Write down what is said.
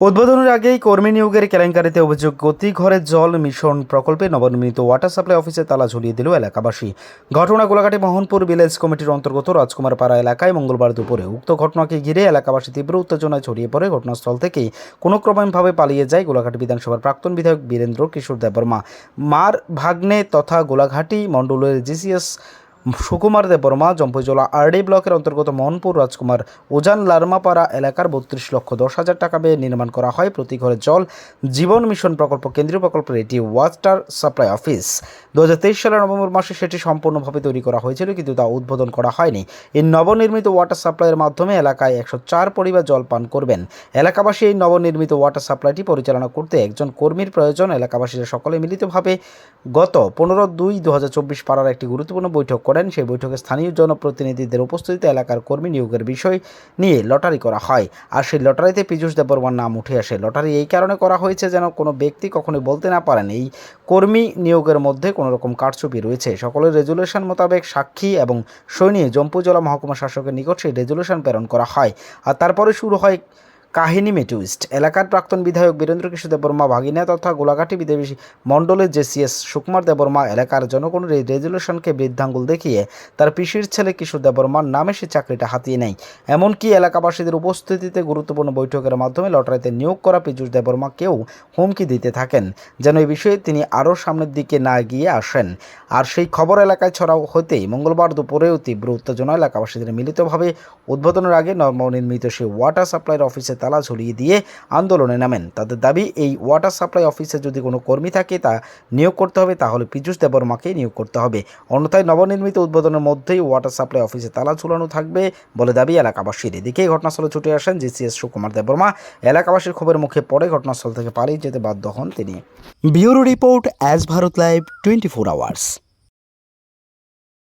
উদ্বোধনের আগেই কর্মী নিয়োগের কেলেঙ্কারিতে অভিযোগ গতি ঘরের জল মিশন প্রকল্পে নবনির্মিত ওয়াটার সাপ্লাই অফিসে তালা ঝুলিয়ে দিল এলাকাবাসী। ঘটনা গোলাঘাটি মোহনপুর ভিলেজ কমিটির অন্তর্গত রাজকুমার পাড়া এলাকায় মঙ্গলবার দুপুরে উক্ত ঘটনাকে ঘিরে এলাকাবাসী তীব্র উত্তেজনায় ছড়িয়ে পড়ে। ঘটনাস্থল থেকেই কোনো ক্রমভাবে পালিয়ে যায় গোলাঘাটি বিধানসভার প্রাক্তন বিধায়ক বীরেন্দ্র কিশোর দেববর্মা। মার ভাগ্নে তথা গোলাঘাটি মণ্ডলের জিসিএস সুকুমার দেববর্মা জম্পুজলা আরডি ব্লকের অন্তর্গত মোহনপুর রাজকুমার উজান লারমাপাড়া এলাকার বত্রিশ লক্ষ দশ হাজার টাকা ব্যয়ে নির্মাণ করা হয় প্রতি ঘরে জল জীবন মিশন প্রকল্প, কেন্দ্রীয় প্রকল্পের এটি ওয়াটার সাপ্লাই অফিস। দু হাজার তেইশ সালের নভেম্বর মাসে সেটি সম্পূর্ণভাবে তৈরি করা হয়েছিল, কিন্তু তা উদ্বোধন করা হয়নি। এই নবনির্মিত ওয়াটার সাপ্লাইয়ের মাধ্যমে এলাকায় একশো চার পরিবার জল পান করবেন। এলাকাবাসী এই নবনির্মিত ওয়াটার সাপ্লাইটি পরিচালনা করতে একজন কর্মীর প্রয়োজন। এলাকাবাসীরা সকলে মিলিতভাবে গত পনেরো দুই দু হাজার চব্বিশ পাড়ার একটি গুরুত্বপূর্ণ বৈঠক করেন, সেই বৈঠকে স্থানীয় জনপ্রতিনিধিদের উপস্থিতিতে এলাকার কর্মী নিয়োগের বিষয় নিয়ে লটারি করা হয়। আর সেই লটারিতে পীযূষ দেববর্মার নাম উঠে আসে। লটারি এই কারণে করা হয়েছে যেন কোনো ব্যক্তি কখনোই বলতে না পারেন, এই কর্মী নিয়োগের মধ্যে কোনো রকম কারচুপি রয়েছে। সকলের রেজুলেশন মোতাবেক সাক্ষী এবং সই নিয়ে জম্পুজলা মহকুমা শাসকের নিকট সেই রেজুলেশন প্রেরণ করা হয়। আর তারপরে শুরু হয় কাহিনী মেটুইস্ট। এলাকার প্রাক্তন বিধায়ক বীরেন্দ্র কিশোর দেববর্মা ভাগিনা তথা গোলাঘাটি বিদেশি মণ্ডলের জেসিএস সুকুমার দেববর্মা এলাকার জনগণের এই রেজুলেশনকে বৃদ্ধাঙ্গুল দেখিয়ে তার পিসির ছেলে কিশোর দেববর্মার নামে সে চাকরিটা হাতিয়ে নেয়। এমনকি এলাকাবাসীদের উপস্থিতিতে গুরুত্বপূর্ণ বৈঠকের মাধ্যমে লটারিতে নিয়োগ করা পীযূষ দেববর্মাকেও হুমকি দিতে থাকেন। যেন এই বিষয়ে তিনি আরও সামনের দিকে না গিয়ে আসেন। আর সেই খবর এলাকায় ছড়াও হতেই মঙ্গলবার দুপুরেও তীব্র উত্তেজনা এলাকাবাসীদের মিলিতভাবে উদ্বোধনের আগে নবনির্মিত সেই ওয়াটার সাপ্লাইয়ের অফিসে তালা ঝুলিয়ে দিয়ে আন্দোলনে নামেন। তাদের দাবি, এই ওয়াটার সাপ্লাই অফিসে যদি কোনো কর্মী থাকে তা নিয়োগ করতে হবে, তাহলে পীযূষ দেববর্মাকেই নিয়োগ করতে হবে। অন্যথায় নবনির্মিত উদ্বোধনের মধ্যেই ওয়াটার সাপ্লাই অফিসে তালা ঝুলানো থাকবে বলে দাবি এলাকাবাসীর। এদিকে ঘটনাস্থলে ছুটে আসেন জিসিএস সুকুমার দেববর্মা। এলাকাবাসীর ক্ষোভের মুখে পড়ে ঘটনাস্থল থেকে পালিয়ে যেতে বাধ্য হন তিনি। Bureau report as Bharat live twenty four hours.